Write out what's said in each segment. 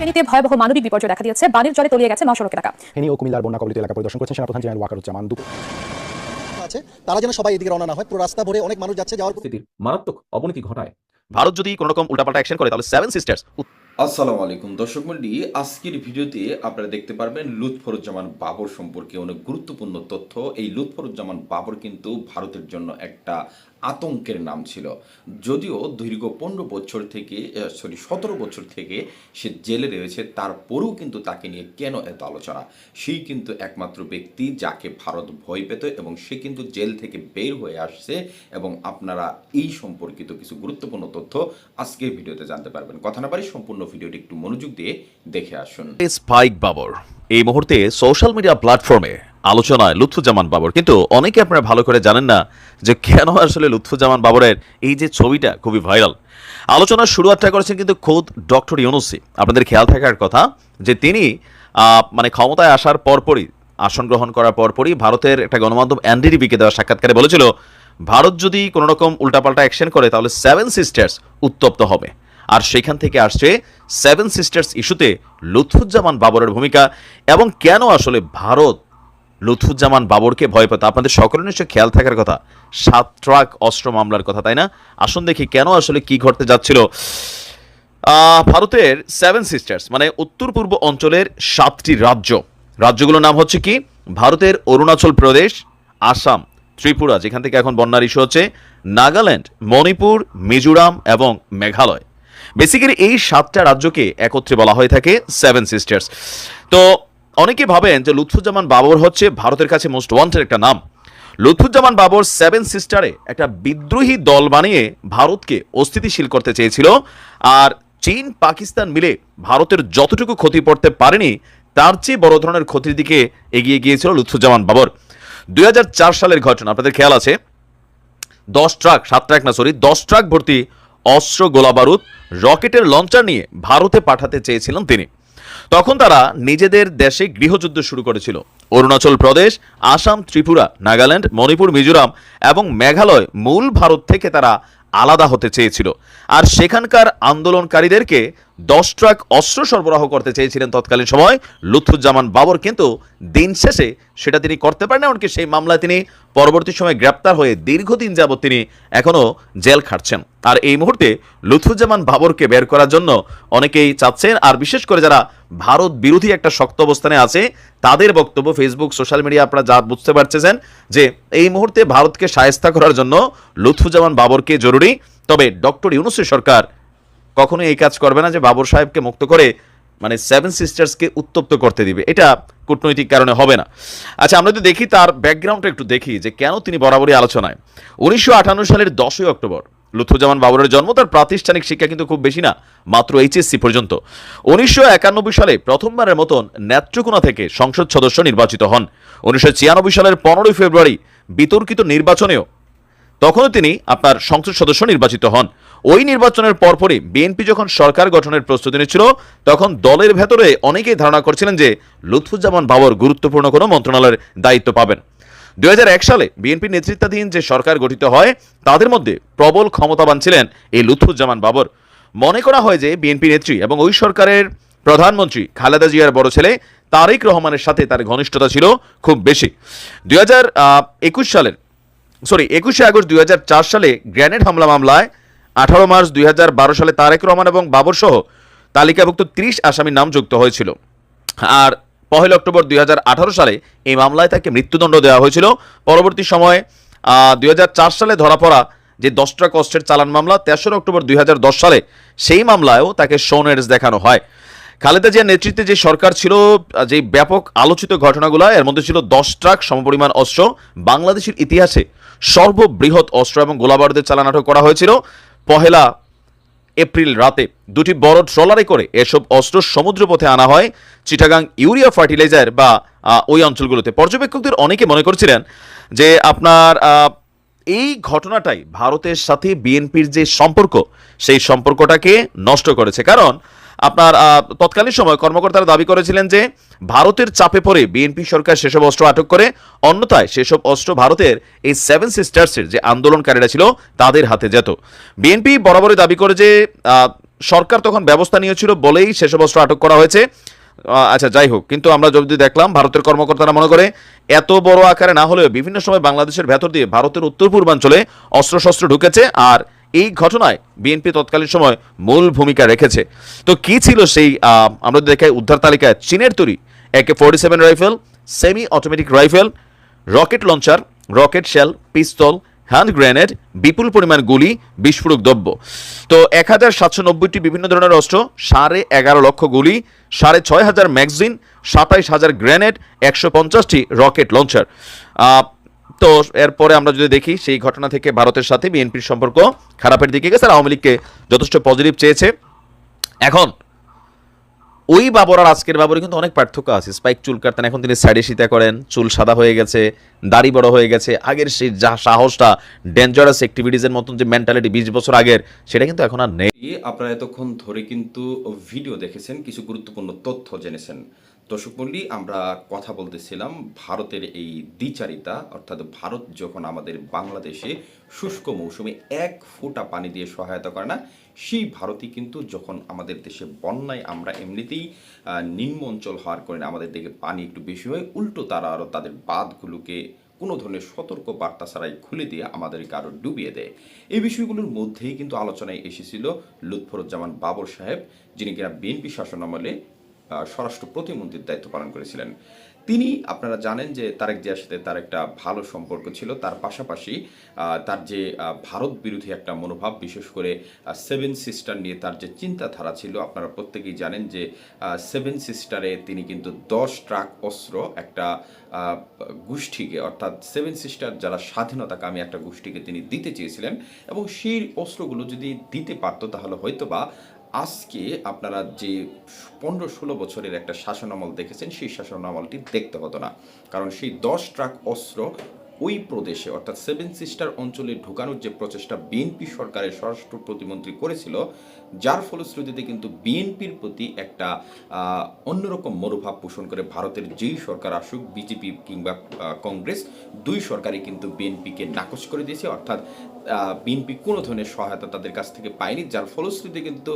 ফেনীতে ভয়াবহ মানবিক বিপর্যয় দেখা দিয়েছে। বানের জলে তলিয়ে গেছে মহাসড়ক এলাকা। ফেনী ও কুমিল্লার বন্যা কবলিত এলাকা পরিদর্শন করেছেন সেনাপ্রধান জেনারেল ওয়াকারুজ্জামান। দুপুর আছে তারা যেন সবাই এদিকে রওনা না হয়। পুরো রাস্তা ভরে অনেক মানুষ যাচ্ছে যাওয়ার পর- পরিস্থিতির মারাত্মক অবনতি ঘটায়। ভারত যদি কোনো রকম উল্টাপাল্টা অ্যাকশন করে তাহলে সেভেন সিস্টার্স আসসালামু আলাইকুম। দর্শক মন্ডলী আজকের ভিডিওতে আপনারা দেখতে পারবেন লুৎফরুজ্জামান বাবর সম্পর্কে অনেক গুরুত্বপূর্ণ তথ্য। এই লুৎফরুজ্জামান বাবর কিন্তু ভারতের জন্য একটা আতঙ্কের নাম ছিল। যদিও দীর্ঘ পনেরো বছর থেকে সরি সতেরো বছর থেকে সে জেলে রয়েছে, তারপরেও কিন্তু তাকে নিয়ে কেন এত আলোচনা? সেই কিন্তু একমাত্র ব্যক্তি যাকে ভারত ভয় পেত এবং সে কিন্তু জেল থেকে বের হয়ে আসছে এবং আপনারা এই সম্পর্কিত কিছু গুরুত্বপূর্ণ তথ্য আজকের ভিডিওতে জানতে পারবেন। কথা না পারি সম্পূর্ণ ভিডিওটি একটু মনোযোগ দিয়ে দেখে আসুন। স্পাইক বাবর এই মুহূর্তে সোশ্যাল মিডিয়া প্ল্যাটফর্মে আলোচনায় লুৎফুজ্জামান বাবর। কিন্তু অনেকে আপনারা ভালো করে জানেন না যে কেন আসলে লুৎফুজ্জামান বাবরের এই যে ছবিটা খুবই ভাইরাল। আলোচনার শুরুয়াতটা করেছেন কিন্তু খোদ ডক্টর ইউনুসি আপনাদের খেয়াল থাকার কথা যে তিনি মানে ক্ষমতায় আসার পরপরই, আসন গ্রহণ করার পরপরই ভারতের একটা গণমাধ্যম এনডিটিভিকে দেওয়া সাক্ষাৎকারে বলেছিল, ভারত যদি কোনো রকম উল্টাপাল্টা অ্যাকশন করে তাহলে সেভেন সিস্টার্স উত্তপ্ত হবে। আর সেখান থেকে আসছে সেভেন সিস্টার্স ইস্যুতে লুৎফুজ্জামান বাবরের ভূমিকা এবং কেন আসলে ভারত লুৎফুজ্জামান বাবরকে ভয় পেত। আপনাদের সকলের নিশ্চয় খেয়াল থাকার কথা। সাত ট্রাক অস্ত্র মামলার কথা, তাই না? আসুন দেখি কেন আসলে কি ঘটতে যাচ্ছিল। ভারতের সেভেন সিস্টার্স মানে উত্তর পূর্ব অঞ্চলের সাতটি রাজ্য। রাজ্যগুলোর নাম হচ্ছে কি? ভারতের অরুণাচল প্রদেশ, আসাম, ত্রিপুরা, যেখান থেকে এখন বন্যার ইস্যু হচ্ছে, নাগাল্যান্ড, মণিপুর, মিজোরাম এবং মেঘালয়। বেসিক্যালি এই সাতটা রাজ্যকে একত্রে বলা হয়ে থাকে সেভেন সিস্টার্স তো অনেকে ভাবেন যে লুৎফুজ্জামান বাবর হচ্ছে ভারতের কাছে মোস্ট ওয়ান্টেড একটা নাম। লুৎফুজ্জামান বাবর সেভেন সিস্টারে একটা বিদ্রোহী দল বানিয়ে ভারতকে অস্থিতিশীল করতে চেয়েছিল আর চীন, পাকিস্তান মিলে ভারতের যতটুকু ক্ষতি পড়তে পারেনি, তার চেয়ে বড় ধরনের ক্ষতির দিকে এগিয়ে গিয়েছিল লুৎফুজ্জামান বাবর। দুই হাজার চার সালের ঘটনা, আপনাদের খেয়াল আছে? দশ ট্রাক, সাত ট্রাক না সরি দশ ট্রাক ভর্তি অস্ত্র, গোলাবারুদ, রকেটের লঞ্চার নিয়ে ভারতে পাঠাতে চেয়েছিলেন তিনি। তখন তারা নিজেদের দেশে গৃহযুদ্ধ শুরু করেছিল। অরুণাচল প্রদেশ, আসাম, ত্রিপুরা, নাগাল্যান্ড, মণিপুর, মিজোরাম এবং মেঘালয় মূল ভারত থেকে তারা আলাদা হতে চেয়েছিল। আর সেখানকার আন্দোলনকারীদেরকে দশ ট্রাক অস্ত্র সরবরাহ করতে চেয়েছিলেন তৎকালীন সময়। লুৎফুজ্জামান বাবর কিন্তু দিন শেষে সেটা তিনি করতে পারেন এমনকি সেই মামলায় তিনি পরবর্তী সময় গ্রেপ্তার হয়ে দীর্ঘদিন যাবৎ তিনি এখনও জেল খাটছেন। আর এই মুহূর্তে লুৎফুজ্জামান বাবরকে বের করার জন্য অনেকেই চাচ্ছেন, আর বিশেষ করে যারা ভারত বিরোধী একটা শক্ত অবস্থানে আছে, তাদের বক্তব্য ফেসবুক, সোশ্যাল মিডিয়া আপনারা যা বুঝতে পারছেন যে এই মুহূর্তে ভারতকে সায়স্তা করার জন্য লুৎফুজ্জামান বাবরকে জরুরি। তবে ডক্টর ইউনুসের সরকার কখনোই এই কাজ করবে না যে বাবর সাহেবকে মুক্ত করে মানে সেভেন সিস্টার্সকে উত্তপ্ত করতে দিবে। এটা কূটনৈতিক কারণে হবে না। আচ্ছা আমরা যদি দেখি তার ব্যাকগ্রাউন্ডটা একটু দেখি, যে কেন তিনি বরাবরই আলোচনায়। উনিশশো আটান্ন সালের দশই অক্টোবর, লুৎফুজ্জামান বাবরের জন্ম, তার প্রাতিষ্ঠানিক শিক্ষা কিন্তু খুব বেশি না, মাত্র এইচএসসি পর্যন্ত। উনিশশো একানব্বই সালে প্রথমবারের মতন নেত্রকোনা থেকে সংসদ সদস্য নির্বাচিত হন। উনিশশো ছিয়ানব্বই সালের পনেরোই ফেব্রুয়ারি বিতর্কিত নির্বাচনেও তখনও তিনি আপনার সংসদ সদস্য নির্বাচিত হন। ওই নির্বাচনের পরপরই বিএনপি যখন সরকার গঠনের প্রস্তুতি নিচ্ছিল, তখন দলের ভেতরে অনেকেই ধারণা করছিলেন যে লুৎফুজ্জামান বাবর গুরুত্বপূর্ণ কোনো মন্ত্রণালয়ের দায়িত্ব পাবেন। দুই হাজার এক সালে বিএনপি নেতৃত্বাধীন যে সরকার গঠিত হয়, তাদের মধ্যে প্রবল ক্ষমতাবান ছিলেন এই লুৎফুজ্জামান বাবর। মনে করা হয় যে বিএনপি নেত্রী এবং ওই সরকারের প্রধানমন্ত্রী খালেদা জিয়ার বড় ছেলে তারেক রহমানের সাথে তার ঘনিষ্ঠতা ছিল খুব বেশি। দুই সালের সরি একুশে আগস্ট দুই হাজার চার সালে গ্রেনেড হামলা মামলায় আঠারো মার্চ দুই হাজার বারো সালে তারেক রহমান এবং বাবর সহ তালিকাভুক্ত ত্রিশ আসামির নাম যুক্ত হয়েছিল। আর পহেলা অক্টোবর দু হাজার আঠারো সালে এই মামলায় তাকে মৃত্যুদণ্ড দেওয়া হয়েছিল। পরবর্তী সময়ে দুই হাজার চার সালে ধরা পড়া যে দশটা কষ্টের চালান মামলা, তেসরা অক্টোবর দুই হাজার দশ সালে সেই মামলায়ও তাকে সোনেরস দেখানো হয়। খালেদা জিয়ার নেতৃত্বে যে সরকার ছিল, যে ব্যাপক আলোচিত ঘটনাগুলো, এর মধ্যে ছিল দশ ট্রাক সমপরিমাণ অস্ত্র। বাংলাদেশের ইতিহাসে সর্ববৃহৎ অস্ত্র এবং গোলাবারুদের চালান আটক করা হয়েছিল। পহেলা এপ্রিল রাতে দুটি বড় ট্রলারে করে এসব অস্ত্র সমুদ্রপথে আনা হয়। চিটাগাং ইউরিয়া ফার্টিলাইজার বা ওই অঞ্চলগুলোতে। পর্যবেক্ষকদের অনেকে মনে করছিলেন যে আপনার এই ঘটনাটাই ভারতের সাথে বিএনপির যে সম্পর্ক, সেই সম্পর্কটাকে নষ্ট করেছে। কারণ আপনার তৎকালীন সময় কর্মকর্তারা দাবি করেছিলেন যে ভারতের চাপে পড়ে বিএনপি সরকার সেসব অস্ত্র আটক করে, অন্যথায় সেসব অস্ত্র ভারতের এই সেভেন সিস্টার্সের যে আন্দোলনকারীরা ছিল, তাদের হাতে যেত। বিএনপি বরাবরই দাবি করে যে সরকার তখন ব্যবস্থা নিয়েছিল বলেই সেসব অস্ত্র আটক করা হয়েছে। আচ্ছা যাই হোক, কিন্তু আমরা যদি দেখলাম, ভারতের কর্মকর্তারা মনে করে, এত বড় আকারে না হলেও বিভিন্ন সময় বাংলাদেশের ভেতর দিয়ে ভারতের উত্তর পূর্বাঞ্চলে অস্ত্রশস্ত্র ঢুকেছে, আর এই ঘটনায় বিএনপি তৎকালীন সময় মূল ভূমিকা রেখেছে। তো কি ছিল সেই আমরা দেখাই উদ্ধার তালিকায় চীনের তৈরি AK forty seven rifle semi automatic rifle, rocket launcher, rocket shell, pistol, hand grenade, বিপুল পরিমাণ গুলি, বিস্ফোরক দ্রব্য। তো এক হাজার সাতশো নব্বইটি বিভিন্ন ধরনের অস্ত্র, সাড়ে এগারো লক্ষ গুলি, সাড়ে ছয় হাজার ম্যাগজিন, সাতাইশ হাজার গ্রেনেড, একশো পঞ্চাশটি রকেট লঞ্চার। তো এরপরে আমরা যদি দেখি, সেই ঘটনা থেকে ভারতের সাথে বিএনপির সম্পর্ক খারাপের দিকে গেছে আর আওয়ামী লীগকে যথেষ্ট পজিটিভ চেয়েছে। এখন, ওই বাবর আর আজকের বাবরে কিন্তু অনেক পার্থক্য আছে। স্পাইক চুল কাটতেন, এখন তিনি সাইডে সীতা করেন, চুল সাদা হয়ে গেছে, দাড়ি বড় হয়ে গেছে। আগের সেই যা সাহসটা ডেঞ্জারাস অ্যাক্টিভিটিজের মতন যে মেন্টালিটি বিশ বছর আগের, সেটা কিন্তু এখন আর নেই। আপনারা এতক্ষণ ধরে কিন্তু ভিডিও দেখেছেন, কিছু গুরুত্বপূর্ণ তথ্য জেনেছেন। দর্শক আমরা কথা বলতেছিলাম ভারতের এই দ্বিচারিতা, অর্থাৎ ভারত যখন আমাদের বাংলাদেশে শুষ্ক মৌসুমে এক ফোঁটা পানি দিয়ে সহায়তা করে না, সেই ভারতই কিন্তু যখন আমাদের দেশে বন্যায় আমরা এমনিতেই নিম্ন অঞ্চল হওয়ার কারণে আমাদের দিকে পানি একটু বেশি হয়, উল্টো তারা আরও তাদের বাঁধগুলোকে কোনো ধরনের সতর্ক বার্তা ছাড়াই খুলে দিয়ে আমাদেরকে আরও ডুবিয়ে দেয়। এই বিষয়গুলোর মধ্যেই কিন্তু আলোচনায় এসেছিল লুৎফরুজ্জামান বাবর সাহেব, যিনি কিনা বিএনপি শাসন আমলে স্বরাষ্ট্র প্রতিমন্ত্রীর দায়িত্ব পালন করেছিলেন। তিনি, আপনারা জানেন যে তারেক জিয়ার সাথে তার একটা ভালো সম্পর্ক ছিল। তার পাশাপাশি তার যে ভারত বিরোধী একটা মনোভাব, বিশেষ করে সেভেন সিস্টার নিয়ে তার যে চিন্তাধারা ছিল, আপনারা প্রত্যেকেই জানেন যে সেভেন সিস্টারে তিনি কিন্তু দশ ট্রাক অস্ত্র একটা গোষ্ঠীকে, অর্থাৎ সেভেন সিস্টার যারা স্বাধীনতাকামী একটা গোষ্ঠীকে তিনি দিতে চেয়েছিলেন এবং সেই অস্ত্রগুলো যদি দিতে পারতো, তাহলে হয়তোবা আজকে আপনারা যে পনেরো ষোলো বছরের একটা শাসনামল দেখেছেন, সেই শাসনামলটি দেখতে হতো না। কারণ সেই দশ ট্রাক অস্ত্র ওই প্রদেশে, অর্থাৎ সেভেন সিস্টার অঞ্চলে ঢোকানোর যে প্রচেষ্টা বিএনপি সরকারের স্বরাষ্ট্র প্রতিমন্ত্রী করেছিল, যার ফলশ্রুতিতে কিন্তু বিএনপির প্রতি একটা অন্যরকম মনোভাব পোষণ করে ভারতের যেই সরকার আসুক, বিজেপি কিংবা কংগ্রেস, দুই সরকারই কিন্তু বিএনপিকে নাকচ করে দিয়েছে। অর্থাৎ বিএনপি কোনো ধরনের সহায়তা তাদের কাছ থেকে পায়নি, যার ফলশ্রুতিতে কিন্তু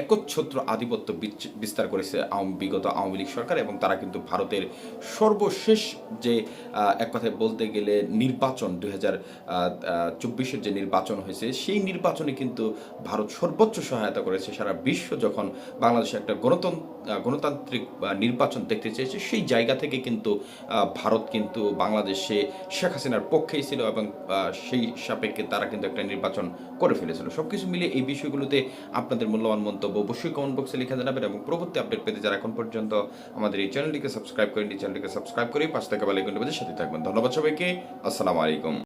একচ্ছত্র আধিপত্য বিস্তার করেছে বিগত আওয়ামী লীগ সরকার এবং তারা কিন্তু ভারতের সর্বশেষ যে এক কথায় বলতে গেলে নির্বাচন দুই হাজার চব্বিশের যে নির্বাচন হয়েছে, সেই নির্বাচনে কিন্তু ভারত সর্বোচ্চ সহায়তা করেছে। সারা বিশ্ব যখন বাংলাদেশে একটা গণতন্ত্র গণতান্ত্রিক নির্বাচন দেখতে চেয়েছে, সেই জায়গা থেকে কিন্তু ভারত কিন্তু বাংলাদেশে শেখ হাসিনার পক্ষেই ছিল এবং সেই সাপেক্ষে তারা কিন্তু একটা নির্বাচন করে ফেলেছিল। সব কিছু মিলে এই বিষয়গুলোতে আপনাদের মূল্যবান মন্তব্য অবশ্যই কমেন্ট বক্সে লিখে জানাবেন এবং পরবর্তী আপডেট পেতে যারা এখন পর্যন্ত আমাদের এই চ্যানেলটিকে সাবস্ক্রাইব করেন এই চ্যানেলটিকে সাবস্ক্রাইব করে পাঁচ টাকা বেলাইকনটি সাথে থাকবেন। ধন্যবাদ সবাইকে। আসসালামু আলাইকুম।